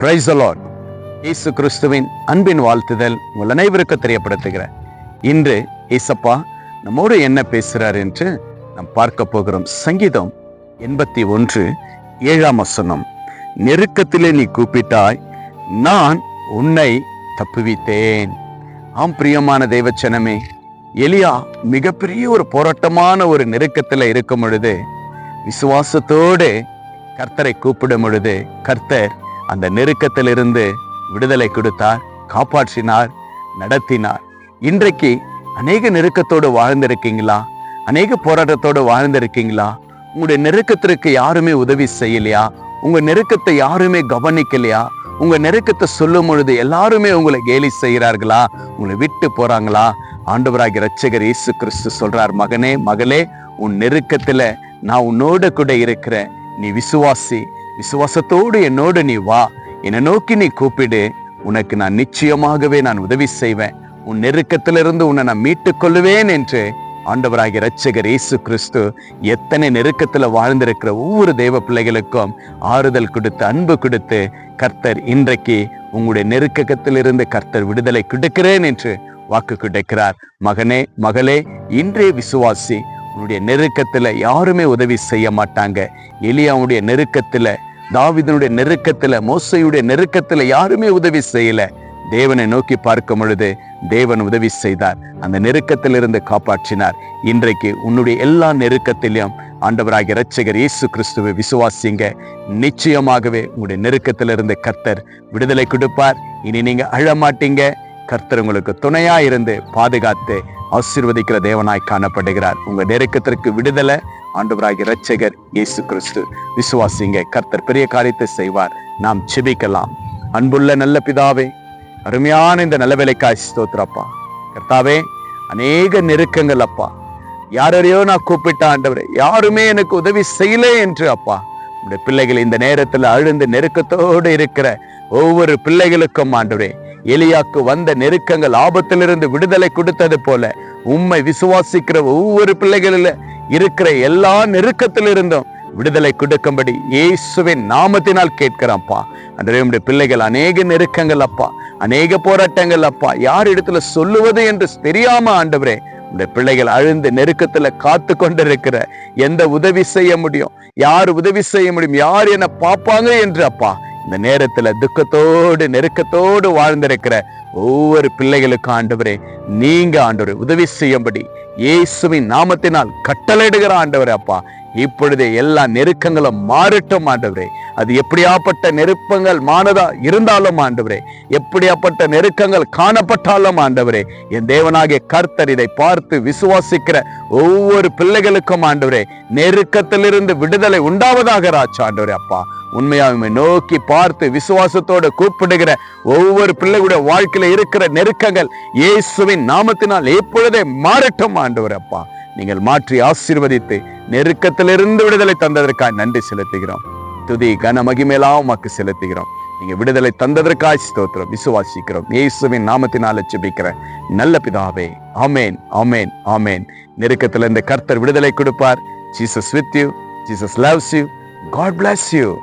Price allot இயேசு கிறிஸ்துவின் அன்பின் வாழ்த்துதல் உங்கள் அனைவருக்கு தெரியப்படுத்துகிறேன். இன்று ஏசப்பா நம்மோடு என்ன பேசுகிறார் என்று நாம் பார்க்க போகிறோம். சங்கீதம் எண்பத்தி ஒன்று ஏழாம் வசனம். நெருக்கத்திலே நீ கூப்பிட்டாய் நான் உன்னை தப்புவித்தேன். ஆம் பிரியமான தெய்வச்சனமே எலியா மிகப்பெரிய ஒரு போராட்டமான ஒரு நெருக்கத்தில் இருக்கும் பொழுது விசுவாசத்தோடு கர்த்தரை கூப்பிடும் பொழுது கர்த்தர் அந்த நெருக்கத்திலிருந்து விடுதலை கொடுத்தார் காப்பாற்றினார் நடத்தினார். இன்றைக்கு அநேக நெருக்கத்தோடு வாழ்ந்திருக்கீங்களா? அநேக போராட்டத்தோடு வாழ்ந்திருக்கீங்களா? உங்களுடைய நெருக்கத்திற்கு யாருமே உதவி செய்யலையா? உங்க நெருக்கத்தை யாருமே கவனிக்கலையா? உங்க நெருக்கத்தை சொல்லும் பொழுது எல்லாருமே உங்களை கேலி செய்கிறார்களா? உங்களை விட்டு போறாங்களா? ஆண்டவராகிய ரட்சகர் இயேசு கிறிஸ்து சொல்றார் மகனே மகளே உன் நெருக்கத்துல நான் உன்னோட கூட இருக்கிறேன். நீ விசுவாசி விசுவாசத்தோடு என்னோடு நீ வா. என்னை நோக்கி நீ கூப்பிடு. உனக்கு நான் நிச்சயமாகவே நான் உதவி செய்வேன். உன் நெருக்கத்திலிருந்து உன்னை நான் மீட்டுக் கொள்ளுவேன் என்று ஆண்டவராகிய ரட்சகர் இயேசு கிறிஸ்து எத்தனை நெருக்கத்தில் வாழ்ந்திருக்கிற ஒவ்வொரு தேவ பிள்ளைகளுக்கும் ஆறுதல் கொடுத்து அன்பு கொடுத்து கர்த்தர் இன்றைக்கு உங்களுடைய நெருக்கத்திலிருந்து கர்த்தர் விடுதலை கொடுக்கிறேன் என்று வாக்கு கிடைக்கிறார். மகனே மகளே இன்றே விசுவாசி. உன்னுடைய நெருக்கத்துல யாருமே உதவி செய்ய மாட்டாங்க. எலியாவுடைய நெருக்கத்தில் தாவிதனுடைய நெருக்கத்துல மோசையுடைய நெருக்கத்துல யாருமே உதவி செய்யல. தேவனை நோக்கி பார்க்கும் பொழுது தேவன் உதவி செய்தார். அந்த நெருக்கத்திலிருந்து காப்பாற்றினார். இன்றைக்கு உன்னுடைய எல்லா நெருக்கத்திலும் ஆண்டவராகிய இரட்சகர் இயேசு கிறிஸ்துவை விசுவாசிங்க. நிச்சயமாகவே உங்களுடைய நெருக்கத்திலிருந்து கர்த்தர் விடுதலை கொடுப்பார். இனி நீங்க அழமாட்டீங்க. கர்த்தர் உங்களுக்கு துணையா இருந்து பாதுகாத்து ஆசீர்வதிக்கிற தேவனாய் காணப்படுகிறார். உங்க நெருக்கத்திற்கு விடுதலை ஆண்டவராகி இரட்சகர் இயேசு கிறிஸ்து. விசுவாசிங்க கர்த்தர் பெரிய காரியத்தை செய்வார். நாம் செபிக்கலாம் அன்புள்ள நல்ல பிதாவே அருமையான இந்த நல்ல வேலைக்காய் ஸ்தோத்திரப்பா கர்த்தாவே அநேக நெருக்கங்கள் அப்பா. யாரையோ நான் கூப்பிட்ட ஆண்டவரே யாருமே எனக்கு உதவி செய்யல என்று அப்பா. உடைய பிள்ளைகள் இந்த நேரத்தில் அழுந்து நெருக்கத்தோடு இருக்கிற ஒவ்வொரு பிள்ளைகளுக்கும் ஆண்டவரே எலியாக்கு வந்த நெருக்கங்கள் ஆபத்திலிருந்து விடுதலை கொடுத்தது போல உம்மை விசுவாசிக்கிற ஒவ்வொரு பிள்ளைகளில் இருக்கிற எல்லா நெருக்கத்திலிருந்தும் விடுதலை கொடுக்கும்படி இயேசுவின் நாமத்தினால் கேட்கிறப்பா அன்றே உடைய பிள்ளைகள் அநேக நெருக்கங்கள் அப்பா. அநேக போராட்டங்கள் அப்பா. யார் இடத்துல சொல்லுவது என்று தெரியாம ஆண்டவரே உடைய பிள்ளைகள் அழுந்து நெருக்கத்துல காத்து கொண்டிருக்கிற எந்த உதவி செய்ய முடியும்? யார் உதவி செய்ய முடியும்? யார் என்ன பார்ப்பாங்க என்று அப்பா. இந்த நேரத்துல துக்கத்தோடு நெருக்கத்தோடு வாழ்ந்திருக்கிற ஒவ்வொரு பிள்ளைகளுக்கும் ஆண்டவரே நீங்க ஆண்டவரே உதவி செய்யும்படி இயேசுவின் நாமத்தினால் கட்டளையிடுகிற ஆண்டவரே அப்பா. இப்பொழுதே எல்லா நெருக்கங்களும் மாறட்டும் ஆண்டவரே. அது எப்படியாப்பட்ட நெருப்பங்கள் மானதா இருந்தாலும் ஆண்டவரே. எப்படியாப்பட்ட நெருக்கங்கள் காணப்பட்டாலும் ஆண்டவரே. என் தேவனாகிய கர்த்தர் இதை பார்த்து விசுவாசிக்கிற ஒவ்வொரு பிள்ளைகளுக்கும் ஆண்டவரே நெருக்கத்திலிருந்து விடுதலை உண்டாவதாக ராஜா ஆண்டவரே அப்பா. உண்மையாக நோக்கி பார்த்து விசுவாசத்தோடு கூப்பிடுகிற ஒவ்வொரு பிள்ளைகளுடைய வாழ்க்கையில இருக்கிற நெருக்கங்கள் இயேசுவின் நாமத்தினால் எப்பொழுதே மாறட்டும் ஆண்டவர் அப்பா. நீங்கள் மாற்றி ஆசீர்வதித்து நெருக்கத்திலிருந்து விடுதலை தந்ததற்காய் நன்றி செலுத்துகிறோம். துதி கன மகிமேலாம் உமக்கு செலுத்துகிறோம். நீங்க விடுதலை தந்ததற்காய் ஸ்தோத்திரம். விசுவாசிக்கிறோம். இயேசுவின் நாமத்தினால ஜெபிக்கிற நல்ல பிதாவே. ஆமேன் ஆமேன் ஆமேன். நெருக்கத்திலிருந்து கர்த்தர் விடுதலை கொடுப்பார். Jesus with you Jesus loves you God bless you